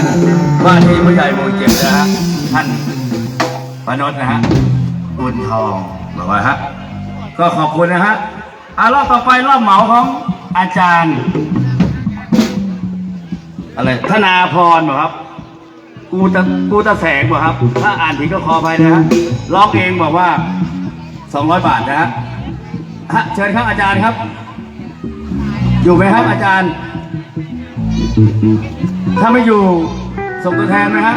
านว่าที่ผู้ใหญ่หมู่เจ็ดนะฮะท่านปนดนะฮะบุญทองบอกว่าฮะก็ขอบคุณนะฮะอะรอบต่อไปรอบเหมาของอาจารย์อะไรธนาพรบอกครับ กูตะกูตะแสงบอกครับ ถ้าอ่านผิดก็ขอไปนะฮะร้องเองบอกว่าสองร้อยบาทนะฮะฮะเชิญครับอาจารย์ครับ อยู่ไหมครับอาจารย์ ถ้าไม่อยู่ส่งตัวแทนไหมฮะ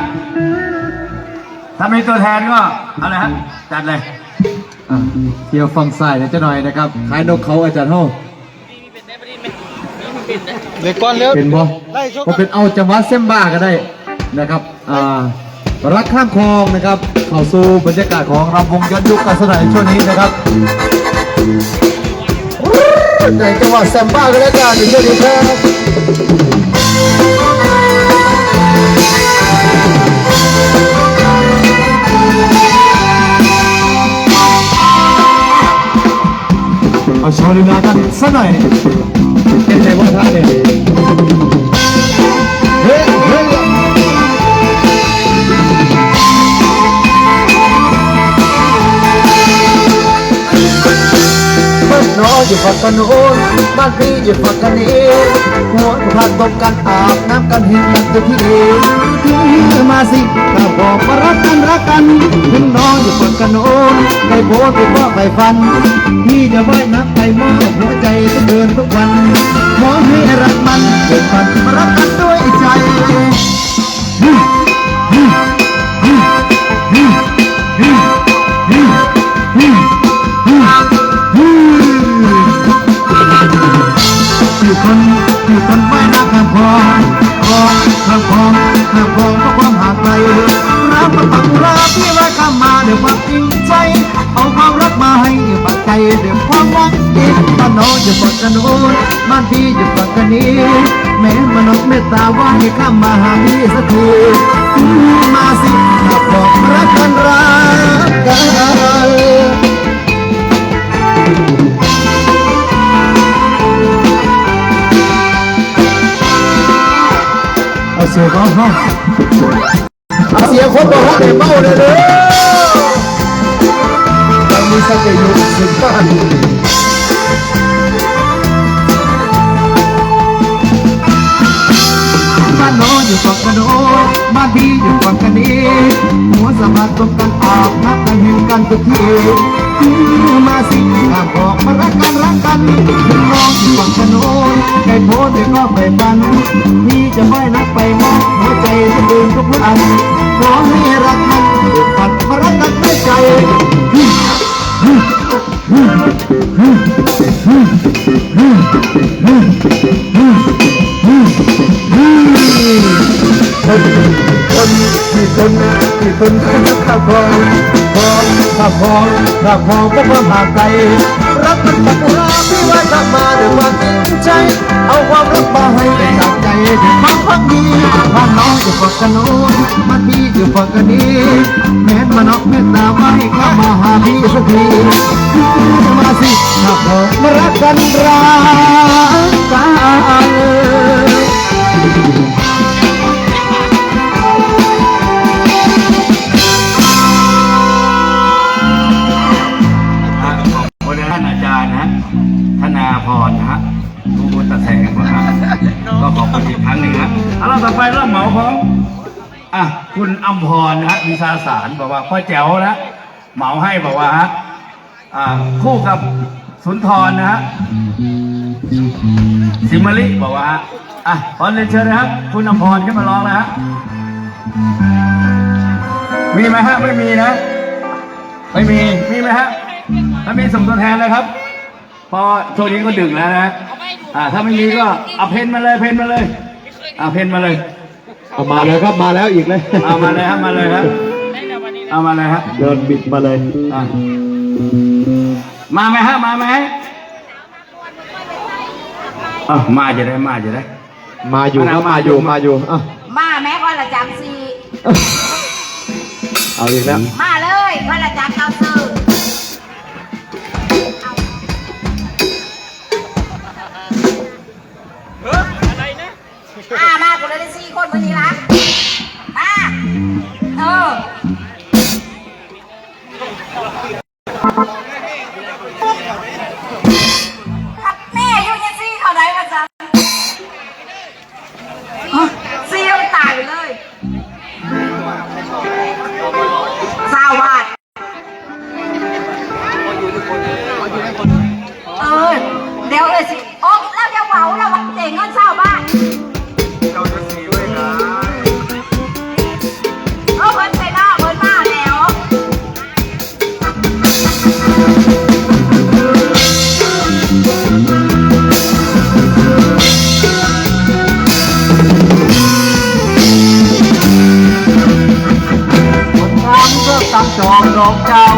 ถ้ามีตัวแทนก็เอาเลยฮะจัดเลยอะเที่ยวฟังซ้ายนะเจ้าหน่อยนะครับขายนกเขาอาจารย์โฮเด็กก่อนเร็วเป็นบ่ก็เป็นเอาจังหวัดเซมบ้าก็ได้นะครับอ่ารักข้ามคลองนะครับ เข้าสู่บรรยากาศของรำวงย้อนยุคกันสักหน่อยช่วงนี้นะครับ ในจังหวัดแซมบ้าก็แล้วกันในช่วงนี้ครับเอาโชว์ลีลากกันโอนบ้านพี่อยู่ฝั่งกันเองหัวผักตบกันอาบน้ำกันเห็นกันทุกที่พี่มาสิถ้าบอกมารักกันรักกันถึงน้องอยู่ฝั่งกันโนนไปโบสไปก็ไปฟัน พี่จะไหว้น้ำไปมอหัวใจจะเดินทุกวันขอให้รักมัน องข้างคองข้างคองเพราะความห่างไกลรักมันปักรักที่ไว้ข้ามมาด้วยความจริงใจ เอาความรักมาให้ด้วยปักใจด้วยความหวังดีบ้านน้องอยู่ฝั่งกันโน้นบ้านพี่อยู่ฝั่งกันนี้แม้มนุษย์เมตตาว่าให้ข้ามมาหาพี่สักทีมาสิถ้าบอกรักกันรักกัน สียงเขาเขาเอาเสียงคนบอกว่าเด็กเมาเลยเลยยังมีสติอยู่สุดบ้านบ้านโน้อยู่ฝั่งกันโน้นบ้านพี่อยู่ฝั่งกันนี้หัวสะบัดตบกันอาบน้ำกันเห็นกันทุกที มาสิถ้าบอกมารักกันรักกันถึงน้องอยู่ฝั่งกันโน้นใครโพสต์ก็ไปบันพี่จะไม่รักไปมองหัวใจจะเดินทุกวันขอให้รักมันเด็กปัดมารักกันด้วยใจคนคนที่คนที่คนข้าพองพอง ข้าพองข้าพองก็มาห่างไกลรักมันปักราพี่ไว้กลับมาด้วยความจริงใจ เอาความรักมาให้จากใจด้วยความพักดีบ้านน้องอยู่ฝั่งกันโน้นบ้านพี่อยู่ฝั่งกันนี้แม้นมานอกเมตตาไว้เข้ามาหาพี่สักทีมาสิถ้าบอกมารักกันรักกัน คุณอัมพรนะฮะวิชาสารบอกว่าพ่อแจ๋วนะเหมาให้บอกว่าฮะอ่าคู่กับสุนทรนะฮะสิมลิบอกว่าฮะอะขอเรียนเชิญนะครับ คุณอัมพรขึ้นมาร้องนะฮะมีไหมฮะไม่มีนะ ไม่มีมีไหมฮะถ้ามีส่งตัวแทนเลยครับ พอช่วงนี้ก็ดึกแล้วนะอ่าถ้าไม่มีก็เอาเพนมาเลยเพนมาเลยเอาเพนมาเลย เอามาแล้วครับมาแล้วอีกเลยเอามาเลยครับมาเลยครับเอามาเลยครับเดินบิดมาเลยอะมาไหมฮะมาไหมอะมาจะได้มาจะได้ มาอยู่ครับมาอยู่มาอยู่อะมาแม่คนละจำซีเอาอีกแล้วมาเลยคนละจำเอาซื้อ จะเหมาเราววันเจ๋งเงินเช่าบ้านเราจะสีไว้นะเอาเพิ่ไปหน้าเพิ่นมาแล้วคนงานเพื่อำงจองดอเจ้า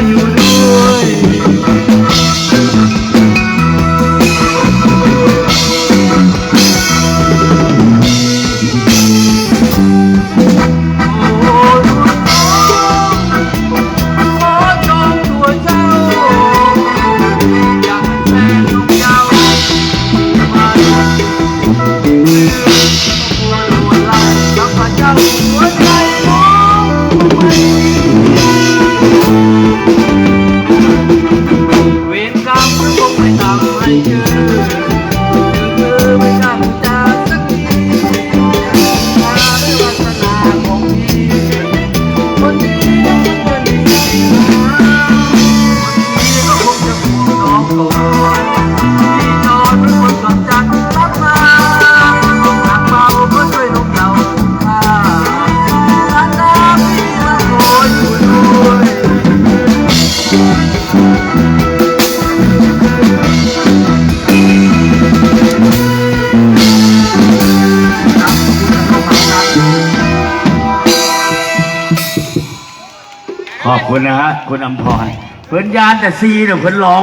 you คุณนะฮะคุณอมพรเพิ่นยานแต่ซีเนี่ยเพิ่นร้อง